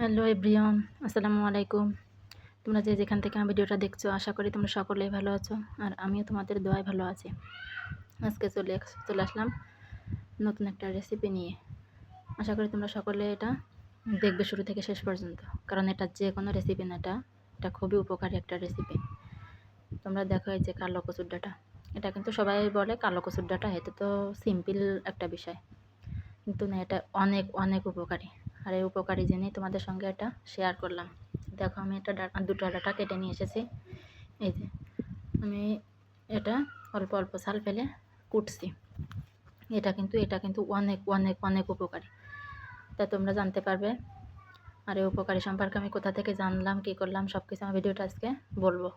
Hello everyone, আসসালামু আলাইকুম। তোমরা যে যেখান থেকে আমি ভিডিওটা দেখছ, আশা করি তোমরা সকলেই ভালো আছো আর আমিও তোমাদের দোয়ায় ভালো আছি। আজকে চলে চলে আসলাম নতুন একটা রেসিপি নিয়ে। আশা করি তোমরা সকলে এটা দেখবে শুরু থেকে শেষ পর্যন্ত, কারণ এটা যে কোনো রেসিপি না এটা এটা খুবই উপকারী একটা রেসিপি তোমরা দেখো এই যে কালো কচুর ডাটা এটা কিন্তু সবাই বলে কালো কচুর ডাটা এটা তো সিম্পল একটা বিষয়। কিন্তু না, এটা অনেক অনেক উপকারী। আর এই উপকারী জেনেই তোমাদের সঙ্গে এটা শেয়ার করলাম। দেখো, আমি এটা ডাটা, দুটো ডাটা কেটে নিয়ে এসেছি। এই যে, আমি এটা অল্প অল্প সাল ফেলে কুটছি। এটা কিন্তু এটা কিন্তু অনেক অনেক অনেক উপকারী। তা তোমরা জানতে পারবে। আর এই উপকারী সম্পর্কে আমি কোথা থেকে জানলাম, কী করলাম সব কিছু আমার ভিডিওটা আজকে বলব।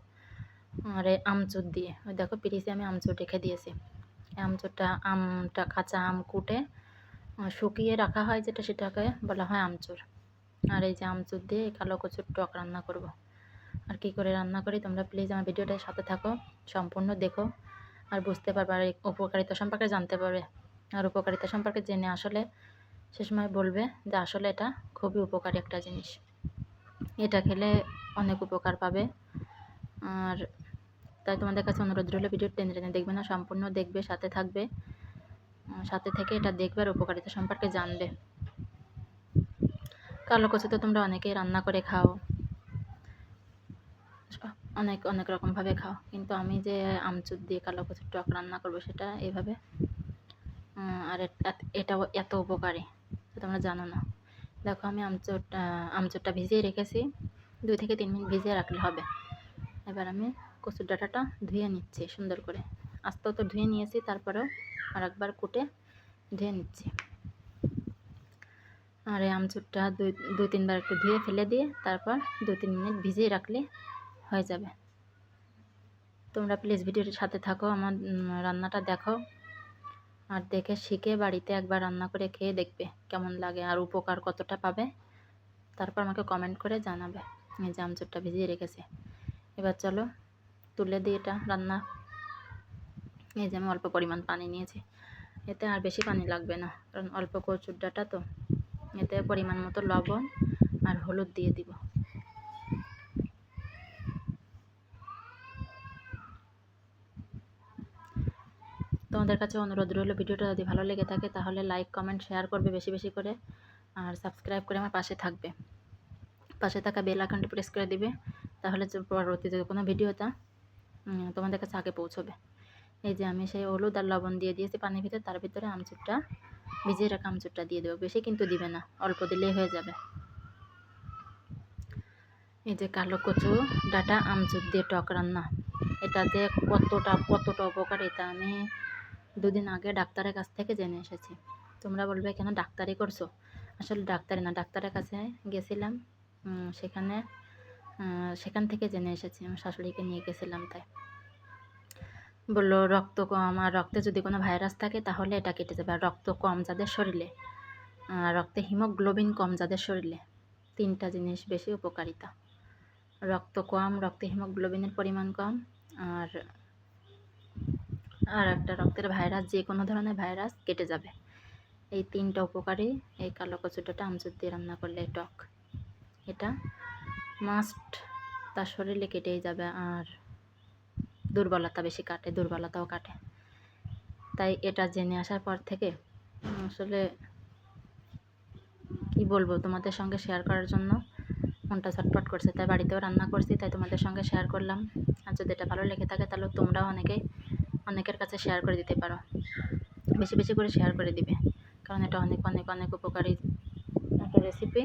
আর এই আমচুর দিয়ে, ওই দেখো পিরিসে আমি আমচুর রেখে দিয়েছি। আমচুরটা, আমটা, কাঁচা আম কুটে শুকিয়ে রাখা হয় যেটা সেটাকে বলা হয় আমচুর। আর এই যে আমচুর দিয়ে কালো কচুর টক রান্না করব। আর কি করে রান্না করি তোমরা প্লিজ আমার ভিডিওটার সাথে থাকো, সম্পূর্ণ দেখো। আর বুঝতে পারবে আর উপকারিতা সম্পর্কে জানতে পারবে। আর উপকারিতা সম্পর্কে জেনে আসলে সে সময় বলবে যে আসলে এটা খুবই উপকারী একটা জিনিস। এটা খেলে অনেক উপকার পাবে। আর তাই তোমাদের কাছে অনুরোধ রইল ভিডিও টেনে টেনে দেখবে না, সম্পূর্ণ দেখবে, সাথে থাকবে। সাথে থেকে এটা দেখবে আর উপকারিতা সম্পর্কে জানবে। কালো কচু তো তোমরা অনেকেই রান্না করে খাও। অনেক অনেক রকমভাবে খাও। কিন্তু আমি যে আমচুর দিয়ে কালো কচুর টক রান্না করব সেটা এভাবে আর এট- এত- উপকারী তোমরা জানো না। দেখো আমি আমচুরটা আমচুরটা ভিজিয়ে রেখেছি। দুই থেকে তিন মিনিট ভিজিয়ে রাখলে হবে। এবার আমি কচুর ডাঁটাটা ধুয়ে নিচ্ছি সুন্দর করে। আস্তেও তো ধুয়ে নিয়েছি, তারপরেও আর একবার কুটে ধুয়ে নিচ্ছি। আর এই আমচুরটা দুই তিনবার একটু ধুয়ে ফেলে দিয়ে তারপর দু তিন মিনিট ভিজিয়ে রাখলে হয়ে যাবে। তোমরা প্লিজ ভিডিওটির সাথে থাকো, আমার রান্নাটা দেখো আর দেখে শিখে বাড়িতে একবার রান্না করে খেয়ে দেখবে কেমন লাগে আর উপকার কতটা পাবে। তারপর আমাকে কমেন্ট করে জানাবে এই যে আমচুরটা ভিজিয়ে রেখেছে। এবার চলো তুলে দিয়ে এটা রান্না। এই যে আমি অল্প পরিমাণ পানি নিয়েছি। এতে আর বেশি পানি লাগবে না, কারণ অল্প কচুর ডাটা তো। এতে পরিমাণ মতো লবণ আর হলুদ দিয়ে দিব। তোমাদের কাছে অনুরোধ রইল, ভিডিওটা যদি ভালো লেগে থাকে তাহলে লাইক, কমেন্ট, শেয়ার করবে বেশি বেশি করে। আর সাবস্ক্রাইব করে আমার পাশে থাকবে। পাশে থাকা বেল আইকনটি প্রেস করে দিবে, তাহলে পরবর্তীতে কোনো ভিডিওটা তোমাদের কাছে আগে পৌঁছবে। এই যে আমি সেই হলুদ আর লবণ দিয়ে দিয়েছি পানির ভিতরে, তার ভিতরে আমচুরটা ভিজিয়ে রাখা আমচুরটা দিয়ে দেবো। বেশি কিন্তু দিবে না, অল্প দিলেই হয়ে যাবে। এই যে কালো কচু ডাটা আমচুর দিয়ে টক রান্না, এটা যে কতটা কতটা এটা আমি দুদিন আগে ডাক্তারের কাছ থেকে জেনে এসেছি। তোমরা বলবে, কেন ডাক্তারি করছ? আসলে ডাক্তারি না, ডাক্তারের কাছে গেছিলাম সেখানে সেখান থেকে জেনে এসেছি, আমার শাশুড়িকে নিয়ে গেছিলাম তাই। বলল, রক্ত কম, আর রক্তে যদি কোনো ভাইরাস থাকে তাহলে এটা কেটে যাবে আর রক্ত কম যাদের শরীরে রক্তে হিমোগ্লোবিন কম যাদের শরীরে। তিনটা জিনিস বেশি উপকারিতা। রক্ত কম, রক্তে হিমোগ্লোবিনের পরিমাণ কম, আর আর একটা রক্তের ভাইরাস, যে কোনো ধরনের ভাইরাস কেটে যাবে। এই তিনটা উপকারী, এই কালো কচুটাটা আমচুর দিয়ে রান্না করলে টক। এটা মাস্ট তার শরীরে কেটেই যাবে, আর দুর্বলতা বেশি কাটে, দুর্বলতাও কাটে। তাই এটা জেনে আসার পর থেকে আসলে কি বলব তোমাদের সঙ্গে শেয়ার করার জন্য, মনটা ছটফট করছে। তাই বাড়িতেও রান্না করছি, তাই তোমাদের সঙ্গে শেয়ার করলাম। আর যদি এটা ভালো লেগে থাকে তাহলে তোমরাও অনেকেই, অনেকের কাছে শেয়ার করে দিতে পারো। বেশি বেশি করে শেয়ার করে দিবে। কারণ এটা অনেক অনেক অনেক উপকারী একটা রেসিপি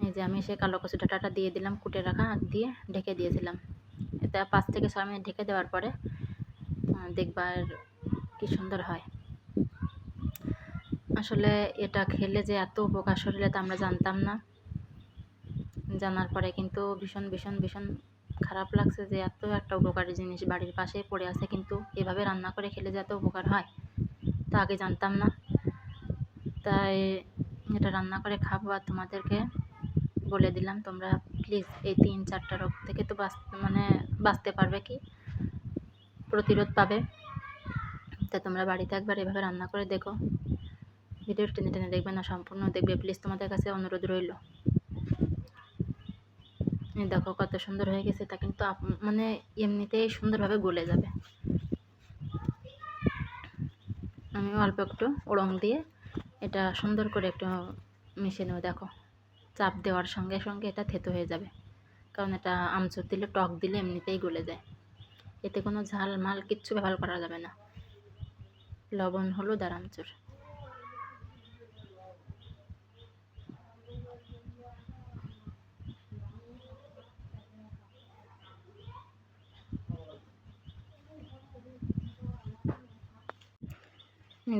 এই যে আমি সেই কালো কচু ডাঁটাটা দিয়ে দিলাম, কুটে রাখা দিয়ে ঢেকে দিয়েছিলাম। এটা পাঁচ থেকে ছয় মিনিট ঢেকে দেওয়ার পরে দেখবার কি সুন্দর হয়। আসলে এটা খেলে যে এত উপকার শরীরে তা আমরা জানতাম না। জানার পরে কিন্তু ভীষণ ভীষণ ভীষণ খারাপ লাগছে যে এত একটা উপকারী জিনিস বাড়ির পাশে পড়ে আছে, কিন্তু এভাবে রান্না করে খেলে যে এত উপকার হয়, তা আগে জানতাম না। তাই এটা রান্না করে খাব আর তোমাদেরকে বলে দিলাম, তোমরা প্লিজ এই তিন, চারটা রোগ থেকে তো বাঁচ মানে বাঁচতে পারবে কি? প্রতিরোধ পাবে? তা তোমরা বাড়িতে একবার এভাবে রান্না করে দেখো। ভিডিও টেনে টেনে দেখবে না, সম্পূর্ণ দেখবে। প্লিজ তোমাদের কাছে অনুরোধ রইল। দেখো কত সুন্দর হয়ে গেছে, তা কিন্তু মানে এমনিতেই সুন্দরভাবে গলে যাবে। আমি অল্প একটু উড়ং দিয়ে এটা সুন্দর করে একটু মিশিয়ে নেব, দেখো। চাপ দেওয়ার সঙ্গে সঙ্গে এটা থেতো হয়ে যাবে। কারণ এটা আমচুর দিলে, টক দিলে এমনিতেই গলে যায়। এতে কোনো ঝাল মাল কিচ্ছু ব্যবহার করা যাবে না। লবণ, হলুদ আর আমচুর।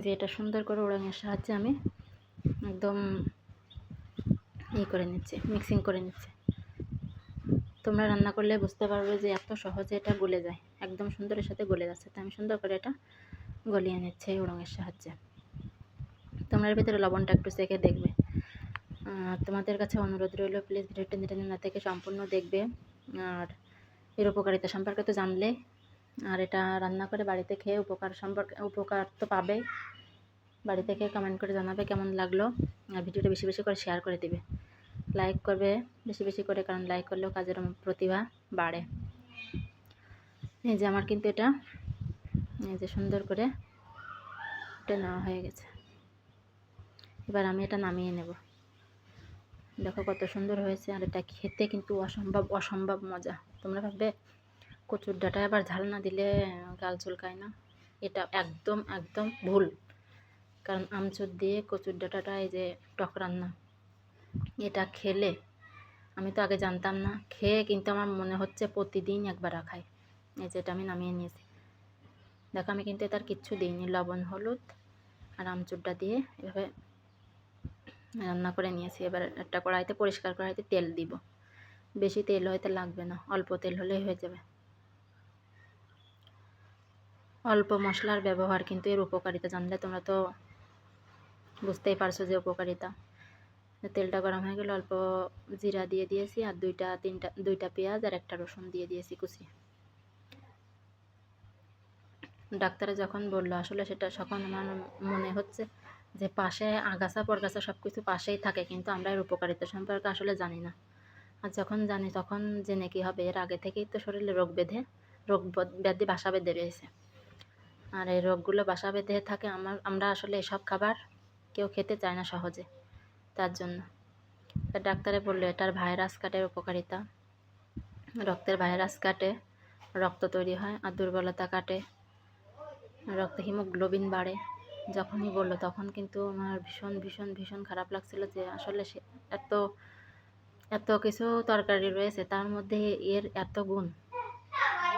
যে এটা সুন্দর করে ওড়াঙের সাহায্যে আমি একদম ই করে নিচ্ছি মিক্সিং করে নিচ্ছি। তোমরা রান্না করলে বুঝতে পারবে যে এত সহজে এটা গলে যায়। একদম সুন্দরের সাথে গলে যাচ্ছে। তো আমি সুন্দর করে এটা গলিয়ে নিচ্ছি এই উড়ঙের সাহায্যে। তোমরা এর ভিতরে লবণটা একটু চেখে দেখবে। তোমাদের কাছে অনুরোধ রইল প্লিজ ভিডিওটা টেনে না থেকে সম্পূর্ণ দেখবে। আর এর উপকারিতা সম্পর্কে তো জানলে। আর এটা রান্না করে বাড়িতে খেয়ে উপকার সম্পর্কে, উপকার তো পাবে। বাড়িতে খেয়ে কমেন্ট করে জানাবে কেমন লাগল। আর ভিডিওটা বেশি বেশি করে শেয়ার করে দিবে। লাইক করবে, বেশি বেশি করে, কারণ লাইক করলেও কাজের প্রতিভা বাড়ে। এই যে আমার কিন্তু এটা, এই যে সুন্দর করে এটা নেওয়া হয়ে গেছে। এবার আমি এটা নামিয়ে নেব। দেখো কত সুন্দর হয়েছে, আর এটা খেতে কিন্তু অসম্ভব অসম্ভব মজা। তোমরা ভাববে, কচুর ডাঁটায় আবার ঝাল না দিলে গাল চুলকায় না? এটা একদম একদম ভুল। কারণ আমচুর দিয়ে কচুর ডাটাটা এই যে টক রান্না। এটা খেলে, আমি তো আগে জানতাম না, খেয়ে কিন্তু আমার মনে হচ্ছে প্রতিদিন একবার খাই এই যেটা আমি নামিয়ে নিয়েছি। দেখো, আমি কিন্তু তার কিচ্ছু দিইনি, লবণ, হলুদ আর আমচুরটা দিয়ে এভাবে রান্না করে নিয়েছি। এবার একটা কড়াইতে, পরিষ্কার কড়াইতে তেল দিব। বেশি তেল হয়তো লাগবে না, অল্প তেল হলেই হয়ে যাবে। অল্প মশলার ব্যবহার কিন্তু এর উপকারিতা, জানলে তোমরা তো বুঝতেই পারছ যে উপকারিতা। তেলটা গরম হয়ে গেলে অল্প জিরা দিয়ে দিয়েছি আর দুইটা, তিনটা, দুইটা পেঁয়াজ আর একটা রসুন দিয়ে দিয়েছি কুচি। ডাক্তারে যখন বলল, আসলে সেটা তখন আমার মনে হচ্ছে যে পাশে আগাছা পরগাছা সব কিছু পাশেই থাকে, কিন্তু আমরা এর উপকারিতা সম্পর্কে আসলে জানি না। আর যখন জানি, তখন জেনে কী হবে? এর আগে থেকেই তো শরীরে রোগ বেঁধে, রোগ ব্যাধি বাসা বেঁধে রয়েছে। আর এই রোগগুলো বাসা বেঁধে থাকে, আমার, আমরা আসলে এসব খাবার কেউ খেতে চায় না সহজে। তার জন্য। তা ডাক্তারে বলল, এটার ভাইরাস কাটের উপকারিতা। রক্তের ভাইরাস কাটে, রক্ত তৈরি হয় আর দুর্বলতা কাটে। রক্ত হিমোগ্লোবিন বাড়ে। যখনই বলল, তখন কিন্তু আমার ভীষণ ভীষণ ভীষণ খারাপ লাগছিল যে আসলে সে এত এত কিছু তরকারি রয়েছে, তার মধ্যে এর এত গুণ।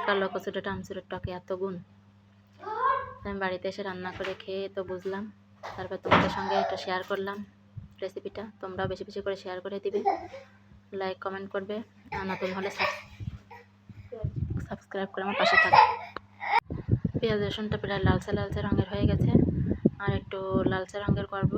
কালো কচুটা টামচুরের টকে এত গুণ। আমি বাড়িতে এসে রান্না করে খেয়ে তো বুঝলাম, তারপর তোমাদের সঙ্গে এটা শেয়ার করলাম। রেসিপিটা তোমরা বেশি বেশি করে শেয়ার করে দিবে। লাইক কমেন্ট করবে। আর নতুন হলে সাবস্ক্রাইব করে আমার পাশে থাকবে। পেঁয়াজ রসুনটা প্রায় লালচে লালচে রঙের হয়ে গেছে। আর একটু লালচে রঙের করব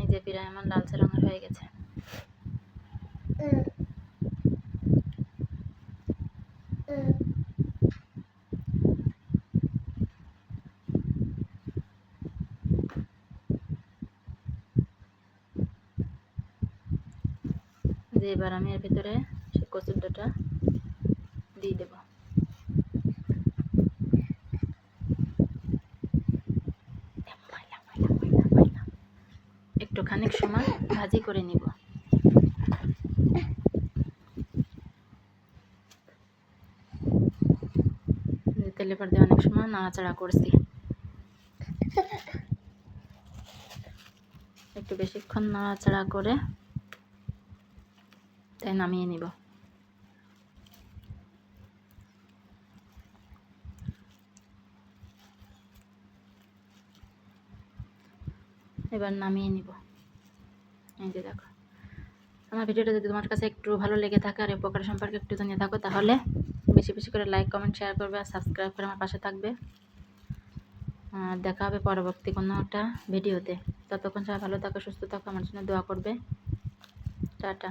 এই যে প্রায় আমার লালচে রঙের হয়ে গেছে যে এবার আমি এর ভিতরে সে কচুর ডাটা দিয়ে দেব। একটু খানিক সময় ভাজি করে নিব। তেলে দিয়ে অনেক সময় নাড়াচাড়া করছি। একটু বেশিক্ষণ নাড়াচাড়া করে তাই নামিয়ে নিব এবার নামিয়ে নিব এই যে দেখো। আমার ভিডিওটা যদি তোমার কাছে একটু ভালো লেগে থাকে আর উপকার সম্পর্কে একটু জানিয়ে থাকো, তাহলে বেশি বেশি করে লাইক কমেন্ট শেয়ার করবে আর সাবস্ক্রাইব করে আমার পাশে থাকবে। আর দেখা হবে পরবর্তী কোনো একটা ভিডিওতে। ততক্ষণ সবাই ভালো থাকো, সুস্থ থাকো, আমার জন্য দোয়া করবে। টাটা।